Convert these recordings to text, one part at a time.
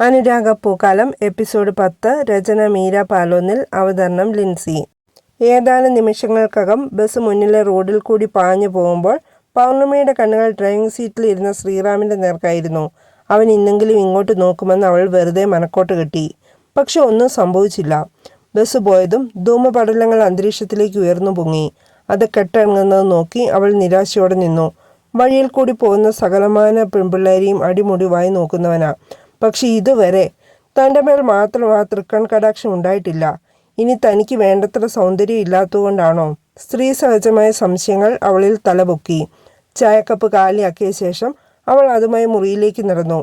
അനുരാഗ പൂക്കാലം episode പത്ത് രചന മീര പാലോന്നിൽ അവതരണം ലിൻസി. ഏതാനും നിമിഷങ്ങൾക്കകം ബസ് മുന്നിലെ റോഡിൽ കൂടി പാഞ്ഞു പോകുമ്പോൾ പൗർണമിയുടെ കണ്ണുകൾ ഡ്രൈവിംഗ് സീറ്റിൽ ഇരുന്ന ശ്രീറാമിന്റെ നേർക്കായിരുന്നു. അവൻ ഇന്നെങ്കിലും ഇങ്ങോട്ട് നോക്കുമെന്ന് അവൾ വെറുതെ മനക്കോട്ട് കെട്ടി. പക്ഷെ ഒന്നും സംഭവിച്ചില്ല. ബസ് പോയതും ധൂമപടലങ്ങൾ അന്തരീക്ഷത്തിലേക്ക് ഉയർന്നു പൊങ്ങി. അത് കെട്ടിറങ്ങുന്നത് നോക്കി അവൾ നിരാശയോടെ നിന്നു. വഴിയിൽ കൂടി പോകുന്ന സകലമാന പെൺപിള്ളേരെയും അടിമുടിവായി നോക്കുന്നവനാ. പക്ഷെ ഇതുവരെ തന്റെ മേൽ മാത്രം ആ തൃക്കൺ കടാക്ഷം ഉണ്ടായിട്ടില്ല. ഇനി തനിക്ക് വേണ്ടത്ര സൗന്ദര്യം ഇല്ലാത്തതുകൊണ്ടാണോ? സ്ത്രീ സഹജമായ സംശയങ്ങൾ അവളിൽ തലപൊക്കി. ചായക്കപ്പ് കാലിയാക്കിയ ശേഷം അവൾ അതുമായി മുറിയിലേക്ക് നടന്നു.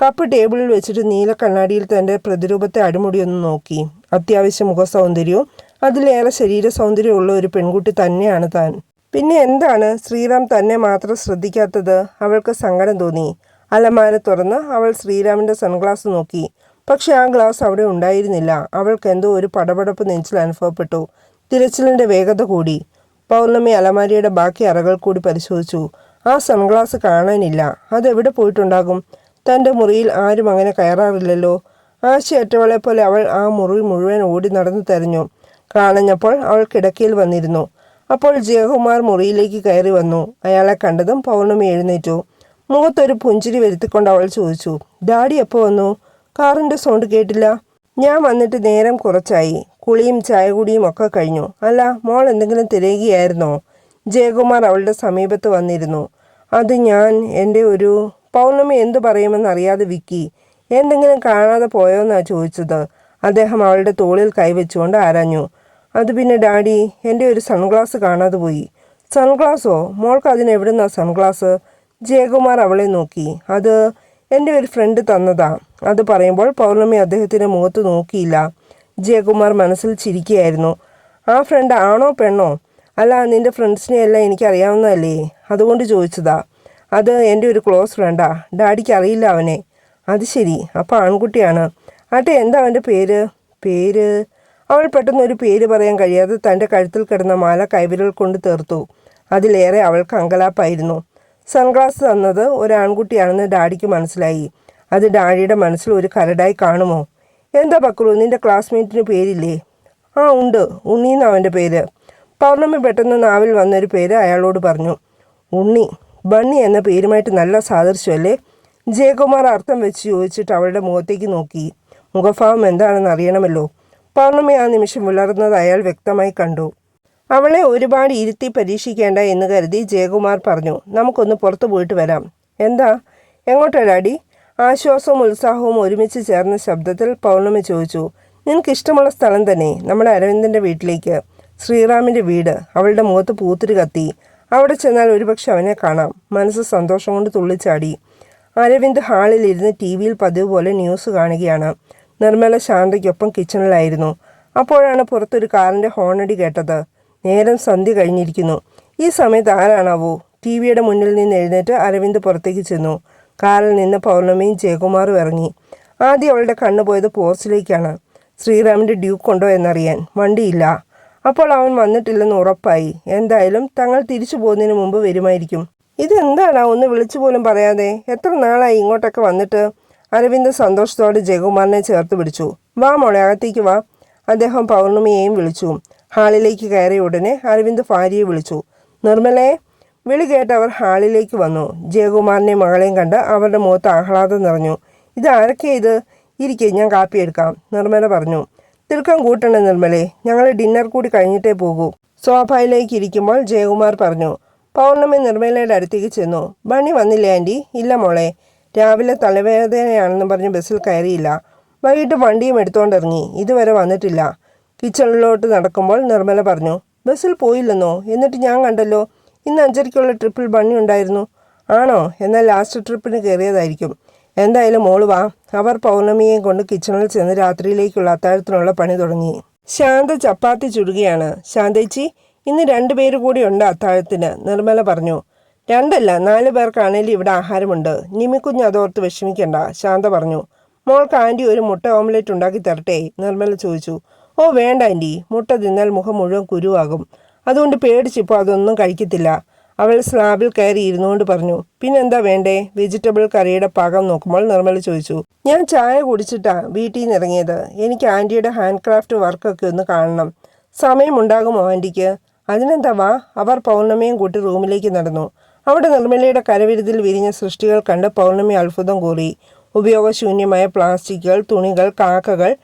കപ്പ് ടേബിളിൽ വെച്ചിട്ട് നീല കണ്ണാടിയിൽ തന്റെ പ്രതിരൂപത്തെ അടിമുടിയൊന്ന് നോക്കി. അത്യാവശ്യം മുഖ സൗന്ദര്യവും അതിലേറെ ശരീര സൗന്ദര്യമുള്ള ഒരു പെൺകുട്ടി തന്നെയാണ് താൻ. പിന്നെ എന്താണ്? ശ്രീറാം തന്നെ മാത്രം ശ്രദ്ധിക്കാത്തത്? അവൾക്ക് സങ്കടം തോന്നി. അലമാര തുറന്ന് അവൾ ശ്രീരാമിന്റെ സൺഗ്ലാസ് നോക്കി. പക്ഷെ ആ ഗ്ലാസ് അവിടെ ഉണ്ടായിരുന്നില്ല. അവൾക്ക് എന്തോ ഒരു പടപടപ്പ് നെഞ്ചിൽ അനുഭവപ്പെട്ടു. തിരച്ചിലിന്റെ വേഗത കൂടി. പൗർണമി അലമാരിയുടെ ബാക്കി അറകൾ കൂടി പരിശോധിച്ചു. ആ സൺഗ്ലാസ് കാണാനില്ല. അതെവിടെ പോയിട്ടുണ്ടാകും? തന്റെ മുറിയിൽ ആരും അങ്ങനെ കയറാറില്ലല്ലോ. ആശയറ്റവളെ പോലെ അവൾ ആ മുറി മുഴുവൻ ഓടി നടന്നു തെരഞ്ഞു. കാണഞ്ഞപ്പോൾ അവൾ കിടക്കയിൽ വന്നിരുന്നു. അപ്പോൾ ജയകുമാർ മുറിയിലേക്ക് കയറി വന്നു. അയാളെ കണ്ടതും പൗർണമി എഴുന്നേറ്റു. മുഖത്തൊരു പുഞ്ചിരി വരുത്തിക്കൊണ്ട് അവൾ ചോദിച്ചു ഡാഡി എപ്പോൾ വന്നു? കാറിന്റെ സൗണ്ട് കേട്ടില്ല. ഞാൻ വന്നിട്ട് നേരം കുറച്ചായി. കുളിയും ചായ കുടിയും ഒക്കെ കഴിഞ്ഞു. അല്ല മോൾ എന്തെങ്കിലും തിരയുകയായിരുന്നോ? ജയകുമാർ അവളുടെ സമീപത്ത് വന്നിരുന്നു. അത് ഞാൻ എന്റെ ഒരു പൗർണമി എന്തു പറയുമെന്നറിയാതെ വിക്കി. എന്തെങ്കിലും കാണാതെ പോയോന്നാ ചോദിച്ചത്. അദ്ദേഹം അവളുടെ തോളിൽ കൈവച്ചുകൊണ്ട് ആരാഞ്ഞു. അത് പിന്നെ ഡാഡി എന്റെ ഒരു സൺഗ്ലാസ് കാണാതെ പോയി. സൺഗ്ലാസോ? മോൾക്ക് അതിനെവിടുന്നാ സൺഗ്ലാസ്? ജയകുമാർ അവളെ നോക്കി. അത് എന്റെ ഒരു ഫ്രണ്ട് തന്നതാ. അത് പറയുമ്പോൾ പൗർണമി അദ്ദേഹത്തിന്റെ മുഖത്ത് നോക്കിയില്ല. ജയകുമാർ മനസ്സിൽ ചിരിക്കുകയായിരുന്നു. ആ ഫ്രണ്ട് ആണോ പെണ്ണോ? അല്ല നിന്റെ ഫ്രണ്ട്സിനെ എല്ലാം എനിക്കറിയാവുന്നതല്ലേ? അതുകൊണ്ട് ചോദിച്ചതാ. അത് എന്റെ ഒരു ക്ലോസ് ഫ്രണ്ടാ ഡാഡിക്ക് അറിയില്ല അവനെ. അത് ശരി. അപ്പോൾ ആൺകുട്ടിയാണ്. ആട്ടെ എന്താ അവന്റെ പേര്? പേര്? അവൾ പെട്ടെന്ന് ഒരു പേര് പറയാൻ കഴിയാതെ തന്റെ കഴുത്തിൽ കിടന്ന മാല കൈവിരൽ കൊണ്ട് തീർത്തു. അതിലേറെ അവൾക്ക് അങ്കലാപ്പായിരുന്നു. സൺഗ്ലാസ് തന്നത് ഒരു ആൺകുട്ടിയാണെന്ന് ഡാഡിക്ക് മനസ്സിലായി. അത് ഡാഡിയുടെ മനസ്സിൽ ഒരു കരടായി കാണുമോ? എന്താ പക്രു നിന്റെ ക്ലാസ്മേറ്റിന് പേരില്ലേ? ആ ഉണ്ട്. ഉണ്ണിന്ന് അവന്റെ പേര്. പൗർണമി പെട്ടെന്ന് നാവിൽ വന്നൊരു പേര് അയാളോട് പറഞ്ഞു. ഉണ്ണി ബണ്ണി എന്ന പേരുമായിട്ട് നല്ല സാദൃശ്യമല്ലേ? ജയകുമാർ അർത്ഥം വെച്ച് ചോദിച്ചിട്ട് അവളുടെ മുഖത്തേക്ക് നോക്കി. മുഖഭാവം എന്താണെന്ന് അറിയണമല്ലോ. പൗർണമി ആ നിമിഷം വിളർന്നത് അയാൾ വ്യക്തമായി കണ്ടു. അവളെ ഒരുപാട് ഇരുത്തി പരീക്ഷിക്കേണ്ട എന്ന് കരുതി ജയകുമാർ പറഞ്ഞു. നമുക്കൊന്ന് പുറത്തു പോയിട്ട് വരാം. എന്താ? എങ്ങോട്ടാ ഡാഡി? ആശ്വാസവും ഉത്സാഹവും ഒരുമിച്ച് ചേർന്ന ശബ്ദത്തിൽ പൗർണമി ചോദിച്ചു. നിനക്ക് ഇഷ്ടമുള്ള സ്ഥലം തന്നെ നമ്മുടെ അരവിന്ദന്റെ വീട്ടിലേക്ക്. ശ്രീറാമിന്റെ വീട്. അവളുടെ മുഖത്ത് പൂത്തിരി കത്തി. അവിടെ ചെന്നാൽ ഒരുപക്ഷെ അവനെ കാണാം. മനസ്സ് സന്തോഷം കൊണ്ട് തുള്ളിച്ചാടി. അരവിന്ദ് ഹാളിൽ ഇരുന്ന് ടി വിയിൽ പതിവ് പോലെ ന്യൂസ് കാണുകയാണ്. നിർമ്മല ശാന്തയ്ക്കൊപ്പം കിച്ചണിലായിരുന്നു. അപ്പോഴാണ് പുറത്തൊരു കാറിന്റെ ഹോണടി കേട്ടത്. നേരം സന്ധ്യ കഴിഞ്ഞിരിക്കുന്നു. ഈ സമയത്ത് ആരാണാവോ? ടി വിയുടെ മുന്നിൽ നിന്ന് എഴുന്നേറ്റ് അരവിന്ദ് പുറത്തേക്ക് ചെന്നു. കാറിൽ നിന്ന് പൗർണമിയും ജയകുമാറും ഇറങ്ങി. ആദ്യം അവളുടെ കണ്ണു പോയത് പോർച്ചിലേക്കാണ് ശ്രീറാമിന്റെ ഡ്യൂക്ക് ഉണ്ടോ എന്നറിയാൻ. വണ്ടിയില്ല. അപ്പോൾ അവൻ വന്നിട്ടില്ലെന്ന് ഉറപ്പായി. എന്തായാലും തങ്ങൾ തിരിച്ചു പോകുന്നതിന് മുമ്പ് വരുമായിരിക്കും. ഇതെന്താണാ? ഒന്ന് വിളിച്ചു പോലും പറയാതെ. എത്ര നാളായി ഇങ്ങോട്ടൊക്കെ വന്നിട്ട്? അരവിന്ദ് സന്തോഷത്തോടെ ജയകുമാറിനെ ചേർത്ത് പിടിച്ചു. വാ മോളെ അകത്തേക്ക് വാ. അദ്ദേഹം പൗർണമിയെയും വിളിച്ചു. ഹാളിലേക്ക് കയറിയ ഉടനെ അരവിന്ദ് ഭാര്യയെ വിളിച്ചു. നിർമ്മലേ വിളി കേട്ട് അവർ ഹാളിലേക്ക് വന്നു. ജയകുമാറിനെ മകളെയും കണ്ട് അവരുടെ മുഖത്ത് ആഹ്ലാദം നിറഞ്ഞു. ഇത് ആരൊക്കെ ഇത്? ഇരിക്കെ ഞാൻ കാപ്പി എടുക്കാം. നിർമ്മല പറഞ്ഞു. തിൽക്കം കൂട്ടണേ നിർമ്മലേ ഞങ്ങൾ ഡിന്നർ കൂടി കഴിഞ്ഞിട്ടേ പോകൂ. സോഫയിലേക്ക് ഇരിക്കുമ്പോൾ ജയകുമാർ പറഞ്ഞു. പൗർണമി നിർമ്മലയുടെ അടുത്തേക്ക് ചെന്നു. ബണി വന്നില്ലേ ആന്റി ഇല്ല മോളെ. രാവിലെ തലവേദനയാണെന്ന് പറഞ്ഞ് ബസ്സിൽ കയറിയില്ല. വൈകിട്ട് വണ്ടിയും എടുത്തുകൊണ്ടിറങ്ങി ഇതുവരെ വന്നിട്ടില്ല. കിച്ചണിലോട്ട് നടക്കുമ്പോൾ നിർമ്മല പറഞ്ഞു ബസ്സിൽ പോയില്ലെന്നോ? എന്നിട്ട് ഞാൻ കണ്ടല്ലോ ഇന്ന് അഞ്ചരയ്ക്കുള്ള ട്രിപ്പിൽ ബണ്ണി ഉണ്ടായിരുന്നു. ആണോ? എന്നാൽ ലാസ്റ്റ് ട്രിപ്പിന് കയറിയതായിരിക്കും. എന്തായാലും മോൾ വാ. അവർ പൗർണമിയെയും കൊണ്ട് കിച്ചണിൽ ചെന്ന് രാത്രിയിലേക്കുള്ള അത്താഴത്തിനുള്ള പണി തുടങ്ങി. ശാന്ത ചപ്പാത്തി ചുടുകയാണ്. ശാന്തേച്ചി ഇന്ന് രണ്ടു പേര് കൂടി ഉണ്ട് അത്താഴത്തിന് നിർമ്മല പറഞ്ഞു. രണ്ടല്ല നാല് പേർക്കാണേലും ഇവിടെ ആഹാരമുണ്ട്. നിമിക്കുഞ്ഞ് അതോർത്ത് വിഷമിക്കണ്ട ശാന്ത പറഞ്ഞു. മോൾക്ക് ആന്റി ഒരു മുട്ട ഓംലെറ്റ് ഉണ്ടാക്കി തരട്ടെ നിർമ്മല ചോദിച്ചു. ഓ വേണ്ട ആന്റി മുട്ട തിന്നാൽ മുഖം മുഴുവൻ കുരുവാകും. അതുകൊണ്ട് പേടിച്ചിപ്പോൾ അതൊന്നും കഴിക്കത്തില്ല. അവൾ സ്ലാബിൽ കയറി ഇരുന്നുകൊണ്ട് പറഞ്ഞു പിന്നെന്താ വേണ്ടേ? വെജിറ്റബിൾ കറിയുടെ പാകം നോക്കുമ്പോൾ നിർമ്മല ചോദിച്ചു ഞാൻ ചായ കുടിച്ചിട്ടാ വീട്ടിൽ നിന്ന് ഇറങ്ങിയത്. എനിക്ക് ആന്റിയുടെ ഹാൻഡ് ക്രാഫ്റ്റ് വർക്കൊക്കെ ഒന്ന് കാണണം. സമയമുണ്ടാകുമോ ആന്റിക്ക് അതിനെന്താ വാ. അവർ പൗർണമിയും കൂട്ടി റൂമിലേക്ക് നടന്നു. അവിടെ നിർമ്മലയുടെ കരവിരുതിൽ വിരിഞ്ഞ സൃഷ്ടികൾ കണ്ട് പൗർണമി അത്ഭുതം കൂറി. ഉപയോഗശൂന്യമായ പ്ലാസ്റ്റിക്കുകൾ തുണികൾ കാക്കകൾ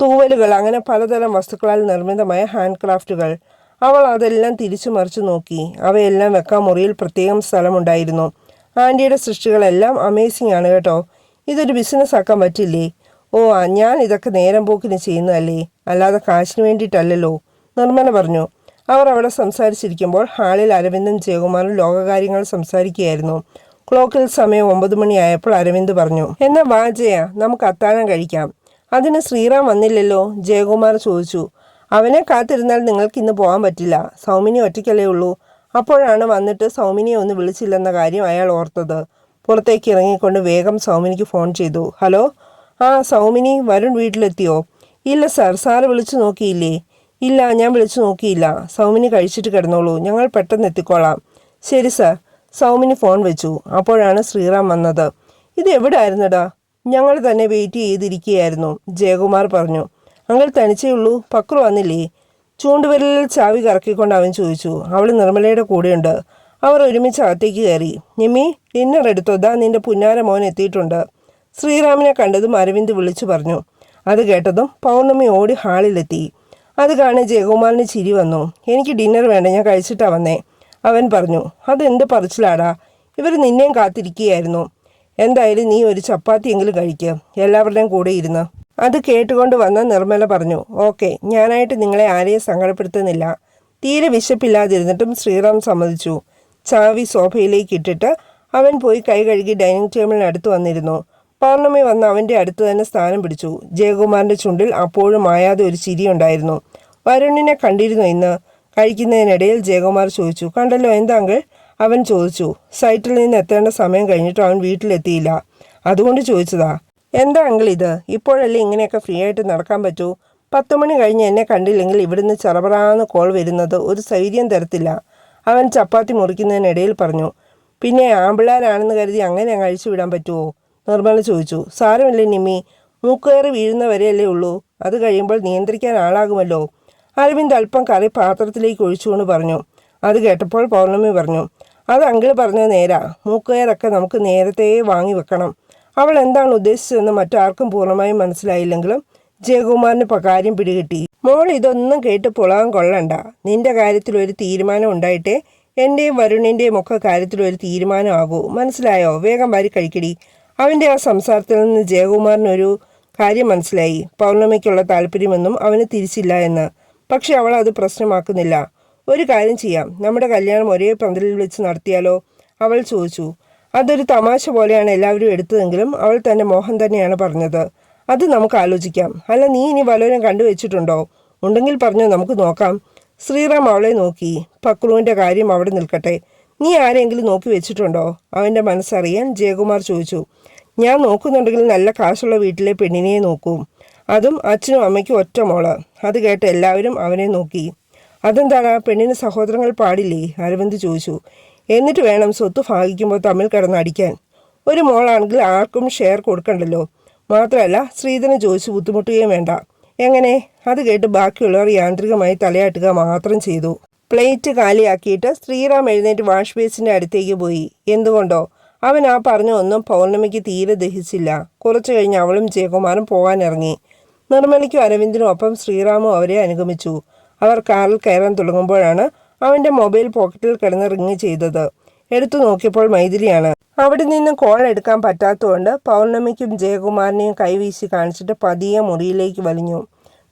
തൂവലുകൾ അങ്ങനെ പലതരം വസ്തുക്കളാൽ നിർമ്മിതമായ ഹാൻഡ് ക്രാഫ്റ്റുകൾ അവൾ അതെല്ലാം തിരിച്ചു മറിച്ചു നോക്കി. അവയെല്ലാം വെക്കാൻ മുറിയിൽ പ്രത്യേകം സ്ഥലമുണ്ടായിരുന്നു. ആന്റിയുടെ സൃഷ്ടികളെല്ലാം അമേസിംഗ് ആണ് കേട്ടോ. ഇതൊരു ബിസിനസ് ആക്കാൻ പറ്റില്ലേ? ഓ ഞാൻ ഇതൊക്കെ നേരം പോക്കിന് ചെയ്യുന്നതല്ലേ? അല്ലാതെ കാശിന് വേണ്ടിയിട്ടല്ലല്ലോ. നിർമ്മല പറഞ്ഞു. അവർ അവിടെ സംസാരിച്ചിരിക്കുമ്പോൾ ഹാളിൽ അരവിന്ദും ജയകുമാറും ലോകകാര്യങ്ങൾ സംസാരിക്കുകയായിരുന്നു. ക്ലോക്കിൽ സമയം ഒമ്പത് മണിയായപ്പോൾ അരവിന്ദ് പറഞ്ഞു എന്നാ വാജയ നമുക്ക് അത്താഴം കഴിക്കാം. അതിന് ശ്രീറാം വന്നില്ലല്ലോ? ജയകുമാർ ചോദിച്ചു. അവനെ കാത്തിരുന്നാൽ നിങ്ങൾക്ക് ഇന്ന് പോകാൻ പറ്റില്ല. സൗമിനി ഒറ്റയ്ക്കല്ലേ ഉള്ളൂ. അപ്പോഴാണ് വന്നിട്ട് സൗമിനിയെ ഒന്ന് വിളിച്ചില്ലെന്ന കാര്യം അയാൾ ഓർത്തത്. പുറത്തേക്ക് ഇറങ്ങിക്കൊണ്ട് വേഗം സൗമിനിക്ക് ഫോൺ ചെയ്തു. ഹലോ? ആ സൗമിനി വരുൺ വീട്ടിലെത്തിയോ? ഇല്ല സാർ. സാറ് വിളിച്ചു നോക്കിയില്ലേ? ഇല്ല ഞാൻ വിളിച്ചു നോക്കിയില്ല. സൗമിനി കഴിച്ചിട്ട് കിടന്നോളൂ. ഞങ്ങൾ പെട്ടെന്ന് എത്തിക്കോളാം. ശരി സാർ. സൗമിനി ഫോൺ വെച്ചു. അപ്പോഴാണ് ശ്രീറാം വന്നത്. ഇത് എവിടെ ആയിരുന്നടാ ഞങ്ങൾ തന്നെ വെയിറ്റ് ചെയ്തിരിക്കുകയായിരുന്നു. ജയകുമാർ പറഞ്ഞു അങ്ങൾ തനിച്ചേ ഉള്ളൂ പക്രു വന്നില്ലേ? ചൂണ്ടുവിരലിൽ ചാവി കറക്കിക്കൊണ്ട് അവൻ ചോദിച്ചു അവൾ നിർമ്മലയുടെ കൂടെയുണ്ട്. അവർ ഒരുമിച്ച് അകത്തേക്ക് കയറി. നിമ്മി ഡിന്നർ എടുത്തോ? ദാ നിന്റെ പുന്നാര മോൻ എത്തിയിട്ടുണ്ട്. ശ്രീറാമിനെ കണ്ടതും അരവിന്ദ് വിളിച്ചു പറഞ്ഞു അത് കേട്ടതും പൗർണമി ഓടി ഹാളിലെത്തി അത് കാണെ ജയകുമാറിന് ചിരി വന്നു. എനിക്ക് ഡിന്നർ വേണ്ട ഞാൻ കഴിച്ചിട്ടാ വന്നേ. അവൻ പറഞ്ഞു അതെന്ത് പറിച്ചിലാടാ? ഇവർ നിന്നെയും കാത്തിരിക്കുകയായിരുന്നു. എന്തായാലും നീ ഒരു ചപ്പാത്തിയെങ്കിലും കഴിക്കുക എല്ലാവരുടെയും കൂടെ ഇരുന്ന്. അത് കേട്ടുകൊണ്ട് വന്ന നിർമ്മല പറഞ്ഞു ഓക്കെ ഞാനായിട്ട് നിങ്ങളെ ആരെയും സങ്കടപ്പെടുത്തുന്നില്ല. തീരെ വിശപ്പില്ലാതിരുന്നിട്ടും ശ്രീറാം സമ്മതിച്ചു. ചാവി സോഫയിലേക്ക് ഇട്ടിട്ട് അവൻ പോയി കൈ കഴുകി ഡൈനിങ് ടേബിളിനടുത്ത് വന്നിരുന്നു. പൗർണമി വന്ന് അവന്റെ അടുത്ത് തന്നെ സ്ഥാനം പിടിച്ചു. ജയകുമാറിന്റെ ചുണ്ടിൽ അപ്പോഴും മായാതെ ഒരു ചിരിയുണ്ടായിരുന്നു വരുണിനെ കണ്ടിരുന്നു ഇന്ന്? കഴിക്കുന്നതിനിടയിൽ ജയകുമാർ ചോദിച്ചു കണ്ടല്ലോ എന്താ അങ്കിൾ? അവൻ ചോദിച്ചു സൈറ്റിൽ നിന്ന് എത്തേണ്ട സമയം കഴിഞ്ഞിട്ട് അവൻ വീട്ടിലെത്തിയില്ല. അതുകൊണ്ട് ചോദിച്ചതാ എന്താ അങ്കിൾ ഇത്? ഇപ്പോഴല്ലേ ഇങ്ങനെയൊക്കെ ഫ്രീ ആയിട്ട് നടക്കാൻ പറ്റൂ? പത്ത് മണി കഴിഞ്ഞ് എന്നെ കണ്ടില്ലെങ്കിൽ ഇവിടുന്ന് ചറപറാന്ന് കോൾ വരുന്നത് ഒരു സൈര്യം തരത്തില്ല. അവൻ ചപ്പാത്തി മുറിക്കുന്നതിനിടയിൽ പറഞ്ഞു പിന്നെ ആമ്പിള്ളാരാണെന്ന് കരുതി അങ്ങനെ അങ്ങ് അഴിച്ചു വിടാൻ പറ്റുമോ നിർമ്മല ചോദിച്ചു സാരമില്ലേ നിമ്മി മൂക്കേറി വീഴുന്നവരെയല്ലേ ഉള്ളൂ. അത് കഴിയുമ്പോൾ നിയന്ത്രിക്കാൻ ആളാകുമല്ലോ. അരവിന്ദ് അല്പം കറി പാത്രത്തിലേക്ക് ഒഴിച്ചുകൊണ്ട് പറഞ്ഞു അത് കേട്ടപ്പോൾ പൗർണമി പറഞ്ഞു അത് അങ്കിൾ പറഞ്ഞത് നേരാ. മൂക്കുകയറൊക്കെ നമുക്ക് നേരത്തെ വാങ്ങി വെക്കണം. അവൾ എന്താണ് ഉദ്ദേശിച്ചതെന്ന് മറ്റാർക്കും പൂർണമായും മനസ്സിലായില്ലെങ്കിലും ജയകുമാറിന് കാര്യം പിടികിട്ടി. മോൾ ഇതൊന്നും കേട്ട് പുളകം കൊള്ളണ്ട. നിന്റെ കാര്യത്തിൽ ഒരു തീരുമാനം ഉണ്ടായിട്ടേ എന്റെയും വരുണിന്റെയും ഒക്കെ കാര്യത്തിൽ ഒരു തീരുമാനമാകൂ മനസ്സിലായോ? വേഗം വാരി കഴിക്കടി. അവന്റെ ആ സംസാരത്തിൽ നിന്ന് ജയകുമാറിനൊരു കാര്യം മനസ്സിലായി. പൗർണമിക്കുള്ള താല്പര്യമൊന്നും അവന് തിരിച്ചില്ല എന്ന്. പക്ഷെ അവൾ അത് പ്രശ്നമാക്കുന്നില്ല. ഒരു കാര്യം ചെയ്യാം. നമ്മുടെ കല്യാണം ഒരേ പന്തലിൽ വെച്ച് നടത്തിയാലോ? അവൾ ചോദിച്ചു. അതൊരു തമാശ പോലെയാണ് എല്ലാവരും എടുത്തതെങ്കിലും അവൾ തന്നെ മോഹൻ തന്നെയാണ് പറഞ്ഞത്. അത് നമുക്ക് ആലോചിക്കാം. അല്ല നീ ഇനി വലോരം കണ്ടുവച്ചിട്ടുണ്ടോ? ഉണ്ടെങ്കിൽ പറഞ്ഞു നമുക്ക് നോക്കാം. ശ്രീറാം അവളെ നോക്കി. പക്രുവിന്റെ കാര്യം അവിടെ നിൽക്കട്ടെ. നീ ആരെങ്കിലും നോക്കി വെച്ചിട്ടുണ്ടോ? അവന്റെ മനസ്സറിയാൻ ജയകുമാർ ചോദിച്ചു. ഞാൻ നോക്കുന്നുണ്ടെങ്കിൽ നല്ല കാശുള്ള വീട്ടിലെ പെണ്ണിനെ നോക്കും. അതും അച്ഛനും അമ്മയ്ക്കും ഒറ്റ മോൾ. അത് കേട്ട് എല്ലാവരും അവനെ നോക്കി. അതെന്താണ്? ആ പെണ്ണിന് സഹോദരങ്ങൾ പാടില്ലേ? അരവിന്ദ് ചോദിച്ചു. എന്നിട്ട് വേണം സ്വത്ത് ഭാഗിക്കുമ്പോൾ തമ്മിൽ കടന്നടിക്കാൻ ഒരു മോളാണെങ്കിൽ ആർക്കും ഷെയർ കൊടുക്കണ്ടല്ലോ. മാത്രമല്ല ശ്രീധരൻ ചോദിച്ചു ബുദ്ധിമുട്ടുകയും വേണ്ട. എങ്ങനെ? അത് കേട്ട് ബാക്കിയുള്ളവർ യാന്ത്രികമായി തലയാട്ടുക മാത്രം ചെയ്തു. പ്ലേറ്റ് കാലിയാക്കിയിട്ട് ശ്രീറാം എഴുന്നേറ്റ് വാഷ് ബേസിന്റെ അടുത്തേക്ക് പോയി. എന്തുകൊണ്ടോ? അവൻ ആ പറഞ്ഞ ഒന്നും പൗർണമിക്ക് തീരെ ദഹിച്ചില്ല. കുറച്ചു കഴിഞ്ഞ് അവളും ജയകുമാറും പോകാനിറങ്ങി. നിർമ്മലയ്ക്കും അരവിന്ദിനും ഒപ്പം ശ്രീറാമും അവരെ അനുഗമിച്ചു. അവർ കാറിൽ കയറാൻ തുടങ്ങുമ്പോഴാണ് അവന്റെ മൊബൈൽ പോക്കറ്റിൽ കിടന്ന് റിങ് ചെയ്തത്. എടുത്തു നോക്കിയപ്പോൾ മൈഥിലിയാണ്. അവിടെ നിന്ന് കോൾ എടുക്കാൻ പറ്റാത്തതുകൊണ്ട് പൗർണമിക്കും ജയകുമാറിനെയും കൈവീശി കാണിച്ചിട്ട് പതിയെ മുറിയിലേക്ക് വലിഞ്ഞു.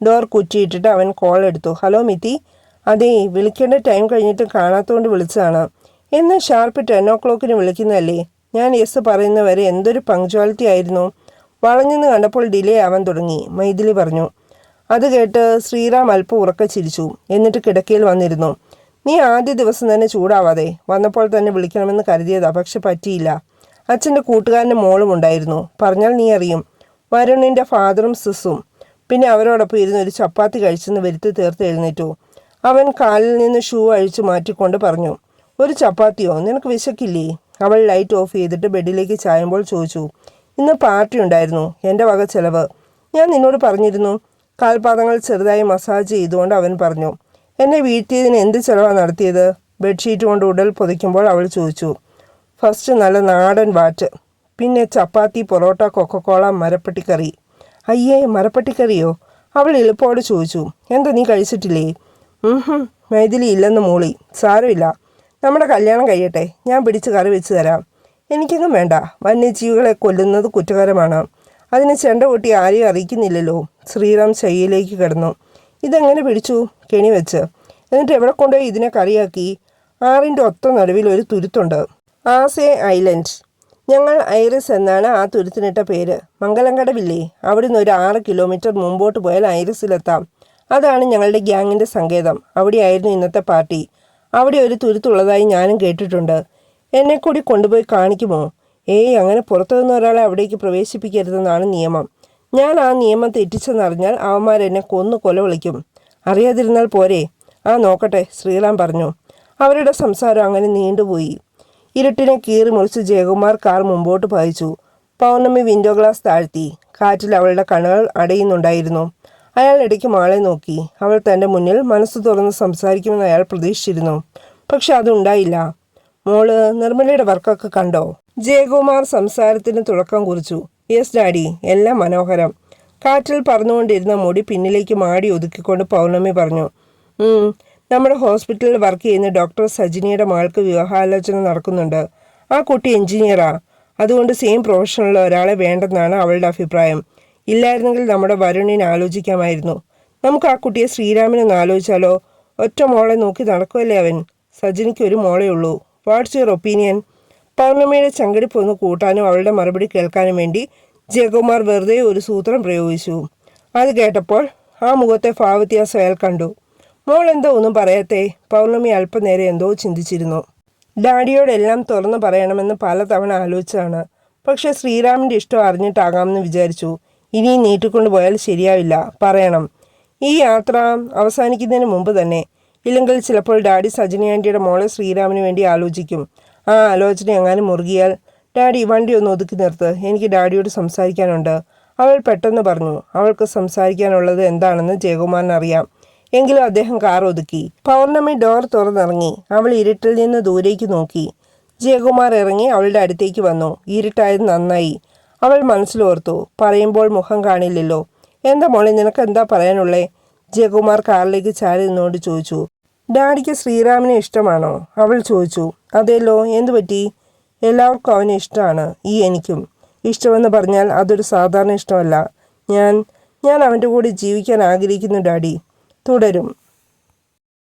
ഡോർ കുറ്റിയിട്ടിട്ട് അവൻ കോൾ എടുത്തു. ഹലോ മിതി അതേ വിളിക്കേണ്ട ടൈം കഴിഞ്ഞിട്ട് കാണാത്തതുകൊണ്ട് വിളിച്ചതാണ്. ഇന്ന് ഷാർപ്പ് ടെൻ ഒ ക്ലോക്കിന് വിളിക്കുന്നതല്ലേ? ഞാൻ യെസ് പറയുന്നവരെ എന്തൊരു പങ്ക്ച്വാലിറ്റി ആയിരുന്നു. വളഞ്ഞെന്ന് കണ്ടപ്പോൾ ഡിലേ ആവാൻ തുടങ്ങി മൈഥിലി പറഞ്ഞു. അത് കേട്ട് ശ്രീറാം അല്പം ഉറക്കെ ചിരിച്ചു. എന്നിട്ട് കിടക്കയിൽ വന്നിരുന്നു. നീ ആദ്യ ദിവസം തന്നെ ചൂടാവാതെ വന്നപ്പോൾ തന്നെ വിളിക്കണമെന്ന് കരുതിയതാ പക്ഷെ പറ്റിയില്ല. അച്ഛന്റെ കൂട്ടുകാരന്റെ മോളും ഉണ്ടായിരുന്നു. പറഞ്ഞാൽ നീ അറിയും. വരുണിന്റെ ഫാദറും സിസും പിന്നെ അവരോടൊപ്പം ഇരുന്ന് ഒരു ചപ്പാത്തി കഴിച്ചെന്ന് വരുത്തി തീർത്ത് എഴുന്നേറ്റു. അവൻ കാലിൽ നിന്ന് ഷൂ അഴിച്ചു മാറ്റിക്കൊണ്ട് പറഞ്ഞു ഒരു ചപ്പാത്തിയോ? നിനക്ക് വിശക്കില്ലേ? അവൾ ലൈറ്റ് ഓഫ് ചെയ്തിട്ട് ബെഡിലേക്ക് ചായുമ്പോൾ ചോദിച്ചു ഇന്ന് പാർട്ടി ഉണ്ടായിരുന്നു. എന്റെ വക ചെലവ്. ഞാൻ നിന്നോട് പറഞ്ഞിരുന്നു കാൽപാദങ്ങൾ ചെറുതായി മസാജ് ചെയ്തുകൊണ്ട് അവൻ പറഞ്ഞു എന്നെ വീഴ്ത്തിയതിന് എന്ത് ചെലവാണ് നടത്തിയത്? ബെഡ്ഷീറ്റ് കൊണ്ട് ഉടൽ പൊതിക്കുമ്പോൾ അവൾ ചോദിച്ചു ഫസ്റ്റ് നല്ല നാടൻ വാറ്റ് പിന്നെ ചപ്പാത്തി പൊറോട്ട കൊക്കക്കോള മരപ്പട്ടിക്കറി. അയ്യേ മരപ്പട്ടിക്കറിയോ? അവൾ എളുപ്പമോട് ചോദിച്ചു എന്താ നീ കഴിച്ചിട്ടില്ലേ? മൈഥിലി ഇല്ലെന്ന് മൂളി സാരമില്ല. നമ്മുടെ കല്യാണം കഴിയട്ടെ ഞാൻ പിടിച്ച് കറി വെച്ച് തരാം. എനിക്കൊന്നും വേണ്ട വന്യജീവികളെ കൊല്ലുന്നത് കുറ്റകരമാണ്. അതിന് ചെണ്ട കൊട്ടി ആരെയും അറിയിക്കുന്നില്ലല്ലോ. ശ്രീറാം ശയ്യയിലേക്ക് കിടന്നു. ഇതെങ്ങനെ പിടിച്ചു? കെണി വെച്ച്. എന്നിട്ട് എവിടെ കൊണ്ടുപോയി ഇതിനെ കറിയാക്കി? ആറിന്റെ ഒത്ത നടുവിൽ ഒരു തുരുത്തുണ്ട്. ആസേ ഐലൻഡ്. ഞങ്ങൾ ഐറിസ് എന്നാണ് ആ തുരുത്തിനിട്ട പേര്. മംഗലംകടവില്ലേ? നിന്ന് ഒരു ആറ് കിലോമീറ്റർ മുമ്പോട്ട് പോയാൽ ഐറിസിലെത്താം. അതാണ് ഞങ്ങളുടെ ഗ്യാങ്ങിന്റെ സങ്കേതം. അവിടെയായിരുന്നു ഇന്നത്തെ പാർട്ടി. അവിടെ ഒരു തുരുത്തുള്ളതായി ഞാനും കേട്ടിട്ടുണ്ട്. എന്നെ കൂടി കൊണ്ടുപോയി കാണിക്കുമോ? ഏയ് അങ്ങനെ പുറത്തുനിന്ന് ഒരാളെ അവിടേക്ക് പ്രവേശിപ്പിക്കരുതെന്നാണ് നിയമം. ഞാൻ ആ നിയമം തെറ്റിച്ചെന്നറിഞ്ഞാൽ അവന്മാരെന്നെ കൊന്നു കൊല വിളിക്കും. അറിയാതിരുന്നാൽ പോരെ. ആ നോക്കട്ടെ ശ്രീറാം പറഞ്ഞു. അവരുടെ സംസാരം അങ്ങനെ നീണ്ടുപോയി. ഇരുട്ടിനെ കീറി മുറിച്ച് ജയകുമാർ കാർ മുമ്പോട്ട് പായിച്ചു. പൗർണമി വിൻഡോ ഗ്ലാസ് താഴ്ത്തി. കാറ്റിൽ അവളുടെ കണ്ണുകൾ അടയുന്നുണ്ടായിരുന്നു. അയാൾ ഇടയ്ക്ക് മാളെ നോക്കി. അവൾ തന്റെ മുന്നിൽ മനസ്സ് തുറന്ന് സംസാരിക്കുമെന്ന് അയാൾ പ്രതീക്ഷിച്ചിരുന്നു. പക്ഷെ അതുണ്ടായില്ല മോൾ നിർമ്മലയുടെ വർക്കൊക്കെ കണ്ടോ? ജയകുമാർ സംസാരത്തിന് തുടക്കം കുറിച്ചു. Yes daddy. എല്ലാം മനോഹരം. കാറ്റിൽ പറന്നുകൊണ്ടിരുന്ന മുടി പിന്നിലേക്ക് മാടി ഒതുക്കിക്കൊണ്ട് പൗർണമി പറഞ്ഞു. നമ്മുടെ ഹോസ്പിറ്റലിൽ വർക്ക് ചെയ്യുന്ന ഡോക്ടർ സജിനിയുടെ മകൾക്ക് വിവാഹാലോചന നടക്കുന്നുണ്ട്. ആ കുട്ടി എഞ്ചിനീയറാ. അതുകൊണ്ട് സെയിം പ്രൊഫഷനുള്ള ഒരാളെ വേണ്ടെന്നാണ് അവളുടെ അഭിപ്രായം. ഇല്ലായിരുന്നെങ്കിൽ നമ്മുടെ വരുണിന് ആലോചിക്കാമായിരുന്നു. നമുക്ക് ആ കുട്ടിയെ ശ്രീരാമനെന്ന് ആലോചിച്ചാലോ? ഒറ്റ മോളെ നോക്കി നടക്കുമല്ലേ അവൻ? സജിനിക്ക് ഒരു മോളേ ഉള്ളൂ. വാട്ട്സ് യുവർ ഒപ്പീനിയൻ പൗർണമിയുടെ ചങ്കടിപ്പ് ഒന്ന് കൂട്ടാനും അവളുടെ മറുപടി കേൾക്കാനും വേണ്ടി ജയകുമാർ വെറുതെ ഒരു സൂത്രം പ്രയോഗിച്ചു. അത് കേട്ടപ്പോൾ ആ മുഖത്തെ ഭാവവ്യത്യാസം അയാൾ കണ്ടു. മോൾ എന്തോ ഒന്നും പറയാത്തെ പൗർണമി അല്പനേരം എന്തോ ചിന്തിച്ചിരുന്നു. ഡാഡിയോടെല്ലാം തുറന്നു പറയണമെന്ന് പലതവണ ആലോചിച്ചതാണ്. പക്ഷെ ശ്രീരാമിന്റെ ഇഷ്ടം അറിഞ്ഞിട്ടാകാമെന്ന് വിചാരിച്ചു. ഇനി നീട്ടിക്കൊണ്ടു പോയാൽ ശരിയാവില്ല. പറയണം. ഈ യാത്ര അവസാനിക്കുന്നതിന് മുമ്പ് തന്നെ. ഇല്ലെങ്കിൽ ചിലപ്പോൾ ഡാഡി സജിനി ആന്റിയുടെ മോളെ ശ്രീരാമിന് വേണ്ടി ആലോചിക്കും. ആ ആലോചന എങ്ങാനും മുറുകിയാൽ ഡാഡി വണ്ടി ഒന്ന് ഒതുക്കി നിർത്ത്. എനിക്ക് ഡാഡിയോട് സംസാരിക്കാനുണ്ട്. അവൾ പെട്ടെന്ന് പറഞ്ഞു അവൾക്ക് സംസാരിക്കാനുള്ളത് എന്താണെന്ന് ജയകുമാറിന് അറിയാം. എങ്കിലും അദ്ദേഹം കാർ ഒതുക്കി. പൗർണമി ഡോർ തുറന്നിറങ്ങി. അവൾ ഇരുട്ടിൽ നിന്ന് ദൂരേക്ക് നോക്കി. ജയകുമാർ ഇറങ്ങി അവളുടെ അടുത്തേക്ക് വന്നു. ഇരുട്ടായത് നന്നായി. അവൾ മനസ്സിലോർത്തു പറയുമ്പോൾ മുഖം കാണില്ലല്ലോ. എന്താ മോളെ നിനക്ക് എന്താ പറയാനുള്ളേ? ജയകുമാർ കാറിലേക്ക് ചാരി നിന്നുകൊണ്ട് ചോദിച്ചു ഡാഡിക്ക് ശ്രീറാമിനെ ഇഷ്ടമാണോ? അവൾ ചോദിച്ചു അതേലോ എന്തു പറ്റി? എല്ലാവർക്കും അവനെ ഇഷ്ടമാണ് ഈ എനിക്കും. ഇഷ്ടമെന്ന് പറഞ്ഞാൽ അതൊരു സാധാരണ ഇഷ്ടമല്ല. ഞാൻ ഞാൻ അവന്റെ കൂടെ ജീവിക്കാൻ ആഗ്രഹിക്കുന്നു ഡാഡി. തുടരും.